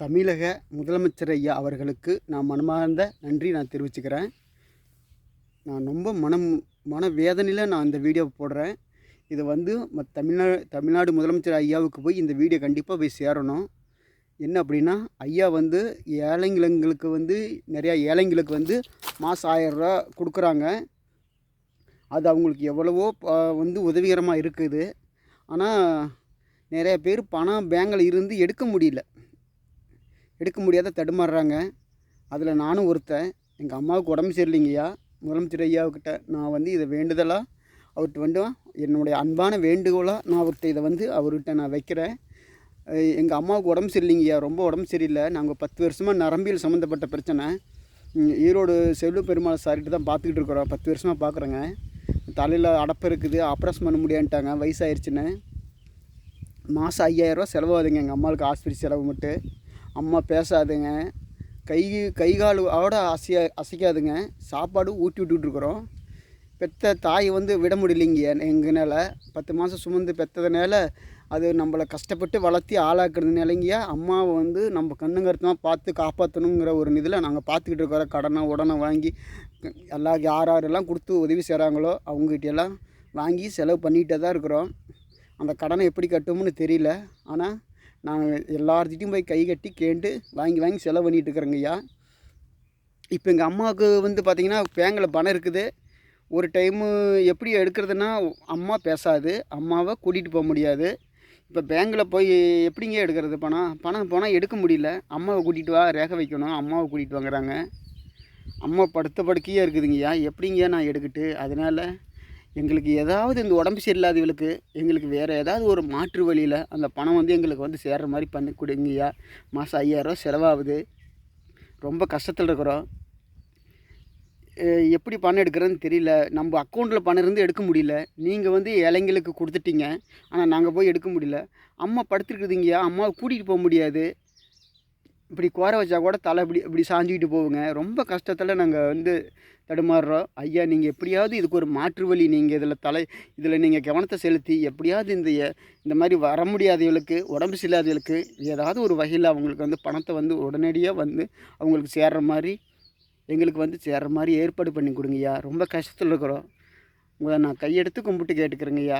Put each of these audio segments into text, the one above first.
தமிழக முதலமைச்சர் ஐயா அவர்களுக்கு நான் மனமார்ந்த நன்றி நான் தெரிவிச்சுக்கிறேன். நான் ரொம்ப மனம் மன வேதனையில் நான் இந்த வீடியோ போடுறேன். இது வந்து தமிழ்நாடு தமிழ்நாடு முதலமைச்சர் ஐயாவுக்கு போய் இந்த வீடியோ கண்டிப்பாக போய் சேரணும். என்ன அப்படின்னா ஐயா வந்து ஏழைங்களுக்கு வந்து நிறையா ஏழைங்களுக்கு வந்து மாதம் ஆயரூவா கொடுக்குறாங்க. அது அவங்களுக்கு எவ்வளவோ ப- வந்து உதவிகரமாக இருக்குது. ஆனால் நிறைய பேர் பணம் பேங்கில் இருந்து எடுக்க முடியல. எடுக்க முடியாத தடுமாறுறாங்க. அதில் நானும் ஒருத்தன். எங்கள் அம்மாவுக்கு உடம்பு சரியில்லைங்கய்யா. முதலமைச்சர் ஐயாவுக்கிட்ட நான் வந்து இதை வேண்டுதலாக அவர்கிட்ட வந்து என்னுடைய அன்பான வேண்டுகோளாக நான் அவர்கிட்ட இதை வந்து அவர்கிட்ட நான் வைக்கிறேன். எங்கள் அம்மாவுக்கு உடம்பு சரியில்லைங்கய்யா. ரொம்ப உடம்பு சரியில்லை. நாங்கள் பத்து வருஷமாக நரம்பியல் சம்மந்தப்பட்ட பிரச்சனை. ஈரோடு செல்லு பெருமாள் சார்கிட்ட தான் பார்த்துக்கிட்டு இருக்கிறோம். பத்து வருஷமாக பார்க்குறேங்க. தலையில் அடப்பு இருக்குது. ஆப்ரேஷன் பண்ண முடியான்ட்டாங்க. வயசாயிருச்சுன்னு. மாதம் ஐயாயிரரூவா செலவாகுதுங்க எங்கள் அம்மாவுக்கு ஆஸ்பத்திரி செலவு மட்டும். அம்மா பேசாதுங்க. கை கை காலோட அசைய அசைக்காதுங்க. சாப்பாடு ஊட்டி விட்டுட்ருக்குறோம் பெத்த தாய் வந்து விட முடியலைங்க எங்கனால. பத்து மாதம் சுமந்து பெற்றதுனால அது நம்மளை கஷ்டப்பட்டு வளர்த்தி ஆளாக்குறதுனாலங்கய்யா அம்மாவை வந்து நம்ம கண்ணுங்கருத்தமாக பார்த்து காப்பாற்றணுங்கிற ஒரு இதில் நாங்கள் பார்த்துக்கிட்டு இருக்கிறோம் கடனை உடனே வாங்கி எல்லா யார் யாரெல்லாம் கொடுத்து உதவி செய்கிறாங்களோ அவங்ககிட்டெல்லாம் வாங்கி செலவு பண்ணிகிட்டே தான் இருக்கிறோம். அந்த கடனை எப்படி கட்டும்னு தெரியல. ஆனால் நாங்கள் எல்லார்த்திட்டையும் போய் கை கட்டி கேண்டு வாங்கி வாங்கி செலவு பண்ணிகிட்டு இருக்கிறேங்கய்யா இப்போ எங்கள் அம்மாவுக்கு வந்து பார்த்திங்கன்னா பேங்கில் பணம் இருக்குது. ஒரு டைமு எப்படி எடுக்கிறதுனா அம்மா பேசாது அம்மாவை கூட்டிகிட்டு போக முடியாது. இப்போ பேங்கில் போய் எப்படிங்க எடுக்கிறது பணம்? பணம் போனால் எடுக்க முடியல. அம்மாவை கூட்டிகிட்டு வா ரேகை வைக்கணும். அம்மாவை கூட்டிகிட்டு வாங்குறாங்க. அம்மா படுத்த படுக்கையாக இருக்குதுங்கய்யா எப்படிங்க நான் எடுக்கிட்டு? அதனால் எங்களுக்கு ஏதாவது இந்த உடம்பு சரியில்லாதவங்களுக்கு எங்களுக்கு வேறு ஏதாவது ஒரு மாற்று வழியில் அந்த பணம் வந்து எங்களுக்கு வந்து சேர்ற மாதிரி பண்ணி கொடுங்கய்யா. மாதம் ஐயாயிரம் செலவாகுது. ரொம்ப கஷ்டத்தில் இருக்கிறோம். எப்படி பணம் எடுக்கிறதுன்னு தெரியல. நம்ம அக்கௌண்ட்டில் பணம் இருந்து எடுக்க முடியல. நீங்கள் வந்து இளைஞர்களுக்கு கொடுத்துட்டீங்க. ஆனால் நாங்கள் போய் எடுக்க முடியல. அம்மா படுத்துருக்குதுங்கய்யா. அம்மாவை கூட்டிகிட்டு போக முடியாது. இப்படி குறை வச்சா கூட தலை இப்படி இப்படி சாஞ்சிக்கிட்டு போவோங்க ரொம்ப கஷ்டத்தில் நாங்கள் வந்து தடுமாறுறோம் ஐயா நீங்கள் எப்படியாவது இதுக்கு ஒரு மாற்று வழி நீங்கள் இதில் தலை இதில் நீங்கள் கவனத்தை செலுத்தி எப்படியாவது இந்த இந்த மாதிரி வர முடியாதவர்களுக்கு உடம்பு சரியில்லாதவங்களுக்கு ஏதாவது ஒரு வகையில் அவங்களுக்கு வந்து பணத்தை வந்து உடனடியாக வந்து அவங்களுக்கு சேர்ற மாதிரி எங்களுக்கு வந்து சேர்ற மாதிரி ஏற்பாடு பண்ணி கொடுங்கய்யா ரொம்ப கஷ்டத்தில் இருக்கிறோம். உங்களை நான் கையெடுத்து கும்பிட்டு கேட்டுக்கிறேங்கய்யா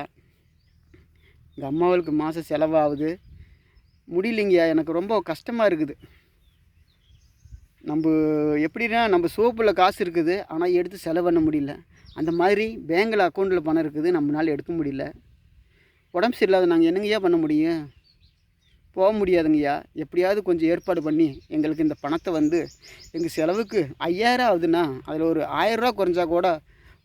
எங்கள் அம்மாவுக்கு மாதம் செலவாகுது. முடியலைங்கய்யா எனக்கு ரொம்ப கஷ்டமாக இருக்குது. நம்ம எப்படின்னா நம்ம சோப்பில் காசு இருக்குது ஆனால் எடுத்து செலவு பண்ண முடியல. அந்த மாதிரி பேங்கில் அக்கௌண்ட்டில் பணம் இருக்குது நம்மளால் எடுக்க முடியல. உடம்பு சரியில்லாத நாங்கள் என்னங்கய்யா பண்ண முடியும்? போக முடியாதுங்கய்யா. எப்படியாவது கொஞ்சம் ஏற்பாடு பண்ணி எங்களுக்கு இந்த பணத்தை வந்து எங்கள் செலவுக்கு ஐயாயிரம் ஆகுதுன்னா அதில் ஒரு ஆயிரரூவா குறைஞ்சா கூட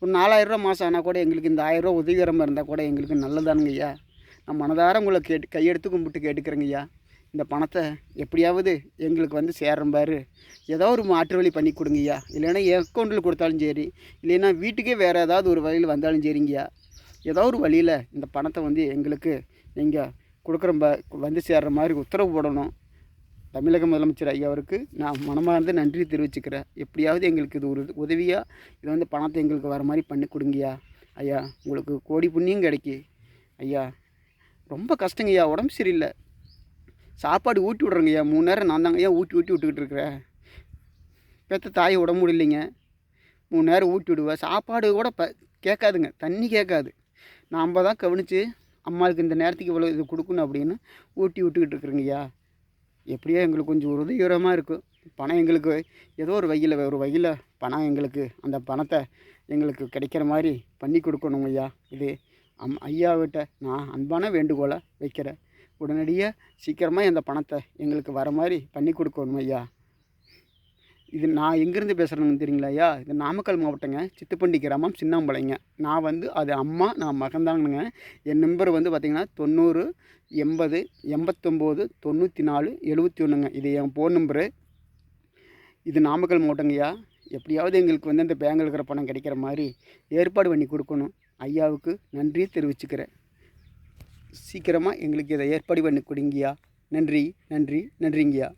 ஒரு நாலாயிரரூவா மாதம் ஆனால் கூட எங்களுக்கு இந்த ஆயிரரூவா உதவிகரமாக இருந்தால் கூட எங்களுக்கு நல்லதானுங்கய்யா. நான் மனதார உங்களை கேட்டு கையெடுத்து கும்பிட்டு கேட்டுக்கிறேங்கய்யா. இந்த பணத்தை எப்படியாவது எங்களுக்கு வந்து சேரம்பாரு பாரு. ஏதோ ஒரு மாற்று வழி பண்ணி கொடுங்கய்யா. இல்லைன்னா என் அக்கௌண்ட்டில் கொடுத்தாலும் சரி இல்லைன்னா வீட்டுக்கே வேறு ஏதாவது ஒரு வழியில் வந்தாலும் சரிங்கய்யா. ஏதோ ஒரு வழியில் இந்த பணத்தை வந்து எங்களுக்கு நீங்கள் கொடுக்குற ப வந்து சேர்ற மாதிரி உத்தரவு போடணும். தமிழக முதலமைச்சர் ஐயா அவருக்கு நான் மனமார்ந்து நன்றி தெரிவிச்சுக்கிறேன். எப்படியாவது எங்களுக்கு இது ஒரு உதவியாக இது வந்து பணத்தை எங்களுக்கு வர மாதிரி பண்ணி கொடுங்கய்யா. ஐயா உங்களுக்கு கோடி புண்ணியம் கிடைக்கி. ஐயா ரொம்ப கஷ்டங்கய்யா உடம்பு சரியில்லை. சாப்பாடு ஊட்டி விட்றேங்கய்யா மூணு நேரம் நான் தாங்க ஐயா ஊட்டி ஊட்டி விட்டுக்கிட்டு இருக்கிறேன். பெற்ற தாயை உடம்பு முடியலைங்க. மூணு நேரம் ஊட்டி விடுவேன் சாப்பாடு கூட ப கேட்காதுங்க. தண்ணி கேட்காது. நாம் தான் கவனித்து அம்மாவுக்கு இந்த நேரத்துக்கு இவ்வளோ இது கொடுக்கணும் அப்படின்னு ஊட்டி விட்டுக்கிட்டு இருக்கிறேங்கய்யா எப்படியோ எங்களுக்கு கொஞ்சம் உதவிகரமாக இருக்கும் பணம் எங்களுக்கு ஏதோ ஒரு வகையில் ஒரு வகையில் பணம் எங்களுக்கு அந்த பணத்தை எங்களுக்கு கிடைக்கிற மாதிரி பண்ணி கொடுக்கணும் ஐயா. இது அம் ஐயாவிட்ட நான் அன்பான வேண்டுகோளை வைக்கிறேன். உடனடியாக சீக்கிரமாக இந்த பணத்தை எங்களுக்கு வர மாதிரி பண்ணி கொடுக்கணும் ஐயா. இது நான் எங்கேருந்து பேசுகிறேன்னு தெரியுங்களா ஐயா? இது நாமக்கல் மாவட்டங்க. சித்துப்பண்டி கிராமம் சின்னாம்பளைங்க நான் வந்து அது அம்மா நான் மகந்தானுங்க என் நம்பர் வந்து பார்த்திங்கன்னா தொண்ணூறு எண்பது எண்பத்தொம்போது தொண்ணூற்றி நாலு எழுபத்தி ஒன்றுங்க இது என் ஃபோன் நம்பரு இது நாமக்கல் மாவட்டங்கய்யா எப்படியாவது எங்களுக்கு வந்து இந்த பேங்கில் இருக்கிற பணம் கிடைக்கிற மாதிரி ஏற்பாடு பண்ணி கொடுக்கணும். ஐயாவுக்கு நன்றியை தெரிவிச்சுக்கிறேன். சீக்கிரமாக எங்களுக்கு இதை ஏற்பாடு பண்ணி கொடுங்கய்யா. நன்றி நன்றி நன்றிங்கய்யா.